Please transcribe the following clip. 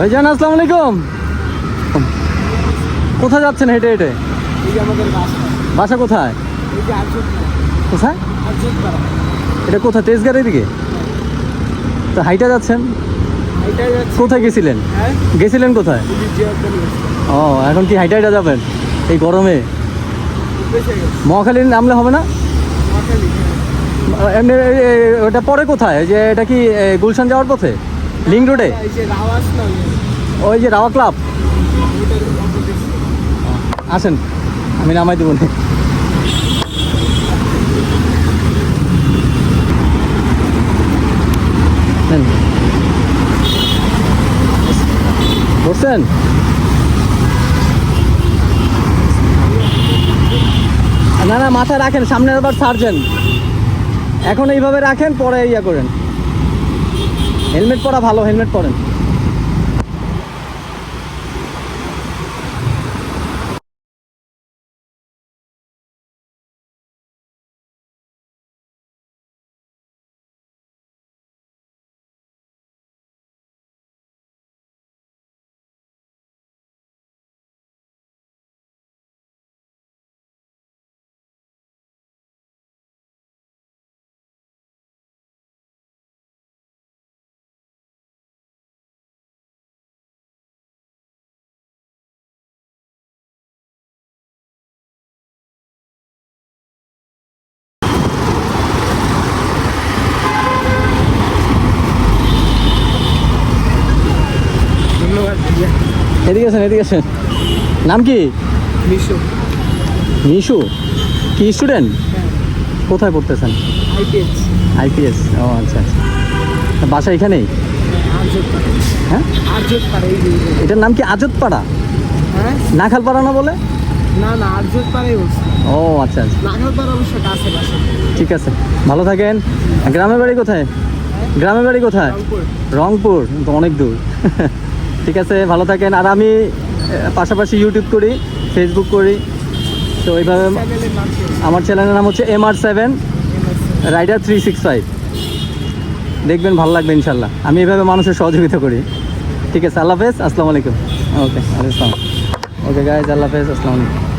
ভাইজান আসসালামু আলাইকুম। কোথায় যাচ্ছেন হেঁটে হেঁটে? বাসা। কোথায়? কোথায়? এটা কোথায়? তেজগাড়ির দিকে তো হাইটা যাচ্ছেন? কোথায় গেছিলেন? হ্যাঁ? গেছিলেন কোথায়? ও এখন কি হাইটা হাইটা যাবেন? এই গরমে? মহাখালীর নামলে হবে না? নোয়াখালী এমনি ওটা পরে কোথায়? যে এটা কি গুলশান যাওয়ার পথে? লিঙ্ক রোডে ওই যে রাওয়া ক্লাব? আসেন আমি নামাই দেবো না। বসছেন না না মাথায় রাখেন সামনে আবার সার্জেন এখন এইভাবে রাখেন পরে ইয়া করেন। হেলমেট পরা ভালো হেলমেট পরেন। এদিকে আছেন এদিকে আছেন নাম কি? মিশো। মিশু? কি স্টুডেন্ট কোথায় পড়তেছেন? আইপিএস। আইপিএস। ও আচ্ছা আচ্ছা। বাসা এখানেই? হ্যাঁ? এটার নাম কি আজতপাড়া? হ্যাঁ? নাখালপাড়া না বলে? না না ও আচ্ছা আচ্ছা। নাগাল অবশ্য কাছে ঠিক আছে। ভালো থাকেন। গ্রামের বাড়ি কোথায়? গ্রামের বাড়ি কোথায়? রংপুর। রংপুর। তো অনেক দূর। ঠিক আছে ভালো থাকেন। আর আমি পাশাপাশি ইউটিউব করি ফেসবুক করি। তো এইভাবে? আমার চ্যানেলের নাম হচ্ছে M R seven rider three six five দেখবেন ভালো লাগবে ইনশাল্লাহ। আমি এভাবে মানুষের সহযোগিতা করি। ঠিক আছে আল্লাহ হাফেজ আসসালামু আলাইকুম। ওকে আসসালাম। ওকে গাইজ আল্লাহ হাফেজ আসসালামু আলাইকুম।